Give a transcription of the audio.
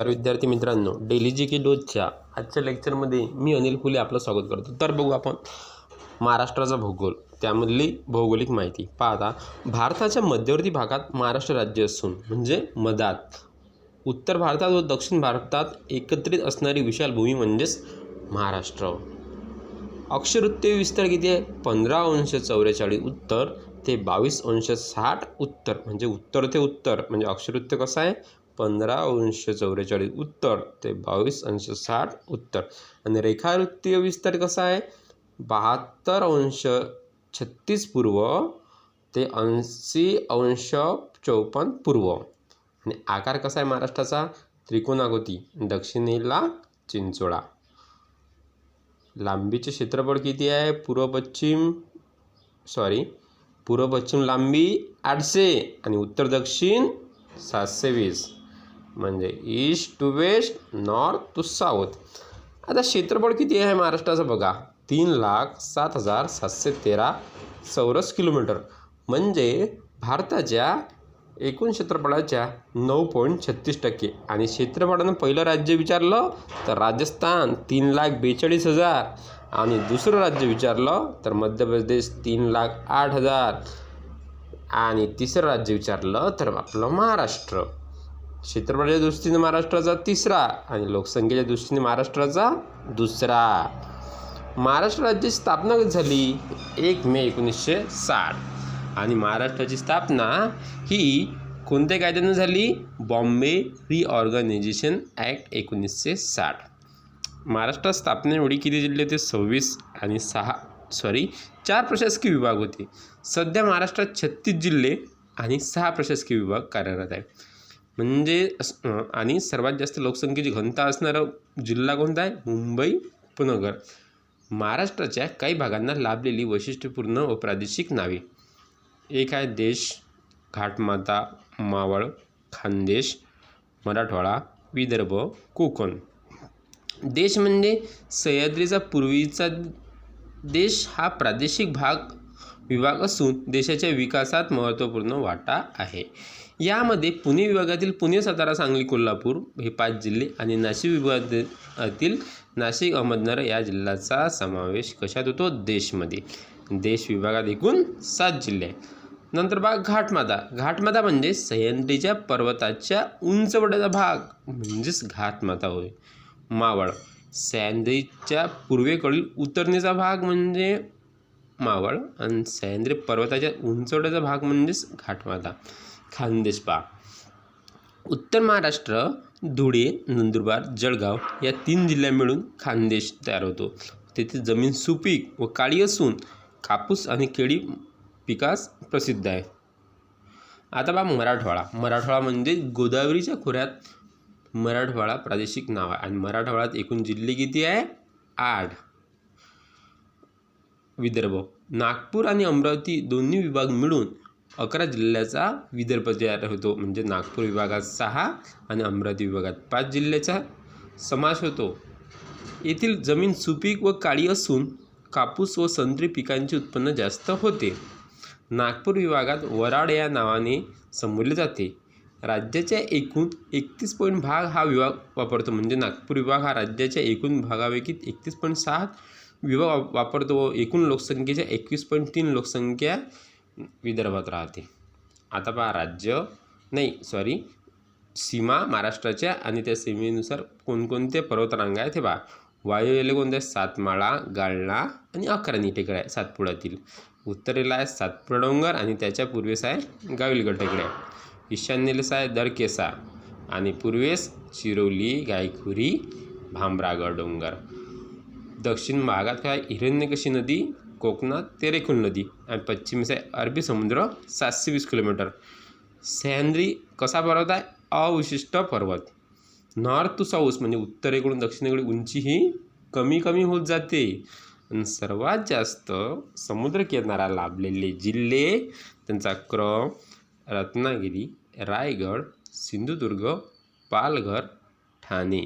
तर विद्यार्थी मित्रांनो डेली जी के डोजच्या आजच्या लेक्चरमध्ये मी अनिल फुले आपलं स्वागत करतो. तर बघू आपण महाराष्ट्राचा भूगोल त्यामधली भौगोलिक माहिती. पाहता भारताच्या मध्यवर्ती भागात महाराष्ट्र राज्य असून म्हणजे मधात उत्तर भारतात व दक्षिण भारतात एकत्रित असणारी विशाल भूमी म्हणजेच महाराष्ट्र. अक्षरवृत्तीय विस्तार किती आहे? पंधरा अंश चौवेचाळीस उत्तर ते बावीस अंश साठ उत्तर. म्हणजे उत्तर ते उत्तर म्हणजे अक्षरवृत्त कसं आहे? पंधरा अंश चौवेचाळीस उत्तर ते बावीस अंश साठ उत्तर. आणि रेखावृत्तीय विस्तार कसा आहे? बहात्तर अंश छत्तीस पूर्व ते ऐंशी अंश चौपन्न पूर्व. आणि आकार कसा आहे महाराष्ट्राचा? त्रिकोणागोती दक्षिणेला चिंचोळा. लांबीचे क्षेत्रफळ किती आहे? पूर्व पश्चिम सॉरी पूर्व पश्चिम लांबी आठशे आणि उत्तर दक्षिण सातशे वीस. म्हणजे east to west north to south. आता क्षेत्रफळ किती आहे महाराष्ट्राचं बघा? तीन लाख सात हजार सातशे तेरा चौरस किलोमीटर. म्हणजे भारताच्या एकूण क्षेत्रफळाच्या नऊ पॉईंट छत्तीस टक्के. आणि क्षेत्रफळानं पहिलं राज्य विचारलं तर राजस्थान तीन लाख बेचाळीस हजार. आणि दुसरं राज्य विचारलं तर मध्य प्रदेश तीन लाख आठ हजार. आणि तिसरं राज्य विचारलं तर आपलं महाराष्ट्र. क्षेत्रफळाच्या दृष्टीने महाराष्ट्राचा तिसरा आणि लोकसंख्येच्या दृष्टीने महाराष्ट्राचा दुसरा. महाराष्ट्र राज्याची स्थापना कधी झाली एक मे एकोणीसशे साठ. आणि महाराष्ट्राची स्थापना ही कोणत्या कायद्यानं झाली? बॉम्बे रिऑर्गनायझेशन ॲक्ट एकोणीसशे साठ. महाराष्ट्रात स्थापनेवेळी किती जिल्हे होते? सव्वीस आणि सहा सॉरी चार प्रशासकीय विभाग होते. सध्या महाराष्ट्रात छत्तीस जिल्हे आणि सहा प्रशासकीय विभाग कार्यरत आहे म्हणजे असं आणि सर्वात जास्त लोकसंख्येची घनता असणारा जिल्हा कोणता आहे? मुंबई उपनगर. महाराष्ट्राच्या काही भागांना लाभलेली वैशिष्ट्यपूर्ण व प्रादेशिक नावे. एक आहे देश घाटमाता मावळ खानदेश मराठवाडा विदर्भ कोकण. देश म्हणजे सह्याद्रीचा पूर्वीचा देश हा प्रादेशिक भाग विभाग असून देशाच्या विकासात महत्त्वपूर्ण वाटा आहे. यामध्ये पुणे विभागातील पुणे सातारा सांगली कोल्हापूर हे पाच जिल्हे आणि नाशिक विभागातील नाशिक अहमदनगर या जिल्ह्याचा समावेश कशात होतो? देशमध्ये. देश विभागात एकूण सात जिल्हे आहेत. नंतर भाग घाटमादा. घाटमादा म्हणजे सह्याद्रीच्या पर्वताच्या उंचवड्याचा भाग म्हणजेच घाटमाता होय. मावळ. सह्याद्रीच्या पूर्वेकडील उतरणीचा भाग म्हणजे मावळ आणि सह्याद्री पर्वताच्या उंचवट्याचा भाग म्हणजेच घाटमाथा खानदेश पा उत्तर महाराष्ट्र धुळे नंदुरबार जळगाव या तीन जिल्ह्या मिळून खानदेश तयार होतो. तेथे जमीन सुपीक व काळी असून कापूस आणि केळी पिकास प्रसिद्ध आहे. आता बा मराठवाडा. मराठवाडा म्हणजे गोदावरीच्या खोऱ्यात मराठवाडा प्रादेशिक नाव आहे. आणि मराठवाड्यात एकूण जिल्हे किती आहे? आठ. विदर्भ. नागपूर आणि अमरावती दोन्ही विभाग मिळून अकरा जिल्ह्याचा विदर्भ तयार होतो. म्हणजे नागपूर विभागात सहा आणि अमरावती विभागात पाच जिल्ह्याचा समावेश होतो. येथील जमीन सुपीक व काळी असून कापूस व संत्री पिकांचे उत्पन्न जास्त होते. नागपूर विभागात वराड या नावाने संबोधले जाते. राज्याच्या एकूण एकतीस पॉईंट भाग हा विभाग वापरतो. म्हणजे नागपूर विभाग हा राज्याच्या एकूण भागापैकी एकतीस पॉईंट सहा विभाग वाप- वापरतो. व एकूण लोकसंख्येच्या एकवीस पॉईंट तीन लोकसंख्या विदर्भात राहते. आता पहा राज्य नाही सॉरी सीमा महाराष्ट्राच्या आणि त्या सीमेनुसार कोणकोणते पर्वतरांगा आहेत हे पहा. वायुव्येला कोणते आहेत? सातमाळा गाळणा आणि अकराणी टेकड्या आहे सातपुड्यातील. उत्तरेला आहे सातपुडा डोंगर आणि त्याच्या पूर्वेस आहे गाविलगड टेकड्या. ईशान्येलेस आहे दरकेसा आणि पूर्वेस चिरोली गायखुरी भांबरागड डोंगर. दक्षिण भागात काय हिरण्यकशी नदी कोकणात तेरेकुल नदी आणि पश्चिमेस आहे अरबी समुद्र सातशे वीस किलोमीटर. सह्याद्री कसा पर्वत आहे? अविशिष्ट पर्वत. नॉर्थ टू साऊथ म्हणजे उत्तरेकडून दक्षिणेकडे उंची ही कमी कमी होत जाते. आणि सर्वात जास्त समुद्रकिनारा लाभलेले जिल्हे त्यांचा क्रम रत्नागिरी रायगड सिंधुदुर्ग पालघर ठाणे.